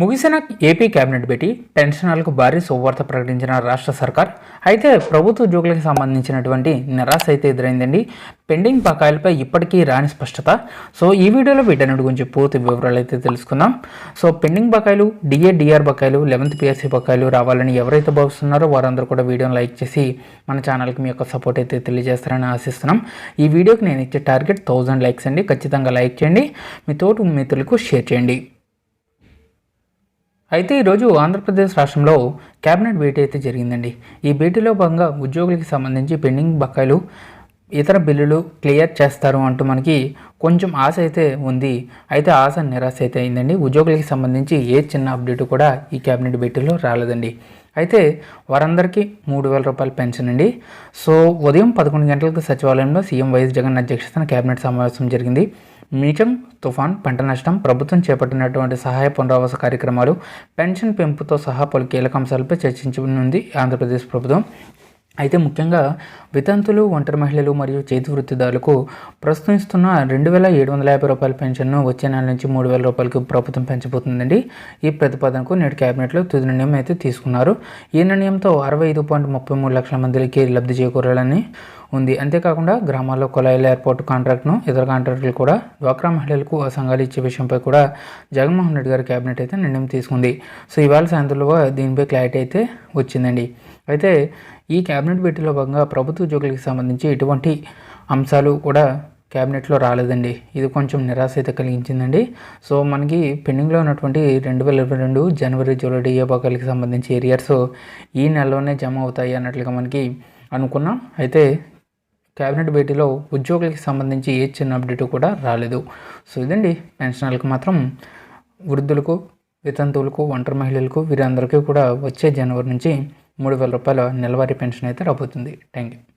ముగిసిన AP cabinet భేటీ పెన్షనర్లకు భారీ సువార్త ప్రకటించిన రాష్ట్ర సర్కార్ అయితే ప్రభుత్వ ఉద్యోగులకు సంబంధించినటువంటి నిరాశ అయితే ఎదురైందండి. పెండింగ్ బకాయిలపై ఇప్పటికీ రాని స్పష్టత. సో ఈ వీడియోలో వీటన్నిటి గురించి పూర్తి వివరాలు అయితే తెలుసుకుందాం. సో పెండింగ్ బకాయిలు డిఏ డిఆర్ బకాయిలు లెవెన్త్ పిఎస్సి బకాయిలు రావాలని ఎవరైతే భావిస్తున్నారో వారందరూ కూడా వీడియోని లైక్ చేసి మన ఛానల్కి మీ యొక్క సపోర్ట్ అయితే తెలియజేస్తారని ఆశిస్తున్నాం. ఈ వీడియోకి నేను ఇచ్చే టార్గెట్ థౌజండ్ లైక్స్ అండి. ఖచ్చితంగా లైక్ చేయండి. మీ తోటి మిత్రులకు షేర్ చేయండి. అయితే ఈరోజు ఆంధ్రప్రదేశ్ రాష్ట్రంలో కేబినెట్ భేటీ అయితే జరిగిందండి. ఈ భేటీలో భాగంగా ఉద్యోగులకి సంబంధించి పెండింగ్ బకాయిలు ఇతర బిల్లులు క్లియర్ చేస్తారు అంటూ మనకి కొంచెం ఆశ అయితే ఉంది. అయితే ఆశ నిరాశ అయితే అయిందండి. ఉద్యోగులకి సంబంధించి ఏ చిన్న అప్డేట్ కూడా ఈ కేబినెట్ భేటీలో రాలేదండి. అయితే వారందరికీ మూడు వేల రూపాయల పెన్షన్ అండి. సో ఉదయం పదకొండు గంటలకు సచివాలయంలో సీఎం వైఎస్ జగన్ అధ్యక్షతన కేబినెట్ సమావేశం జరిగింది. మీచం తుఫాన్ పంట నష్టం ప్రభుత్వం చేపట్టినటువంటి సహాయ పునరావాస కార్యక్రమాలు పెన్షన్ పెంపుతో సహా పలు కీలక అంశాలపై చర్చించనుంది ఆంధ్రప్రదేశ్ ప్రభుత్వం. అయితే ముఖ్యంగా వితంతులు ఒంటరి మహిళలు మరియు చేతి వృత్తిదారులకు ప్రస్తుతం ఇస్తున్న రెండు వేల ఏడు వందల యాభై రూపాయల పెన్షన్ను వచ్చే నెల నుంచి మూడు వేల రూపాయలకు ప్రభుత్వం పెంచబోతుందండి. ఈ ప్రతిపాదనకు నేటి కేబినెట్లో తుది నిర్ణయం అయితే తీసుకున్నారు. ఈ నిర్ణయంతో అరవై ఐదు పాయింట్ ముప్పై మూడు లక్షల మందికి లబ్ధి చేకూరాలని ఉంది. అంతేకాకుండా గ్రామాల్లో కుళాయిల ఎయిర్పోర్ట్ కాంట్రాక్ట్ను ఇతర కాంట్రాక్టులు కూడా డ్వాక్రా మహిళలకు ఆ సంఘాలు ఇచ్చే విషయంపై కూడా జగన్మోహన్ రెడ్డి గారి కేబినెట్ అయితే నిర్ణయం తీసుకుంది. సో ఇవాళ సాయంత్రంలో దీనిపై క్లారిటీ అయితే వచ్చిందండి. అయితే ఈ కేబినెట్ భేటీలో భాగంగా ప్రభుత్వ ఉద్యోగులకు సంబంధించి ఎటువంటి అంశాలు కూడా క్యాబినెట్లో రాలేదండి. ఇది కొంచెం నిరాశ అయితే కలిగించిందండి. సో మనకి పెండింగ్లో ఉన్నటువంటి రెండు వేల ఇరవై రెండు జనవరి జూలై డిఏ సంబంధించి ఏరియాస్ ఈ నెలలోనే జమ అవుతాయి అన్నట్లుగా మనకి అనుకున్నాం. అయితే కేబినెట్ భేటీలో ఉద్యోగులకి సంబంధించి ఏ చిన్న అప్డేట్ కూడా రాలేదు. సో ఇదండి. పెన్షనర్లకు మాత్రం వృద్ధులకు వితంతువులకు ఒంటరి మహిళలకు వీరందరికీ కూడా వచ్చే జనవరి నుంచి మూడు వేల రూపాయల నెలవారీ పెన్షన్ అయితే రాబోతుంది. Thank you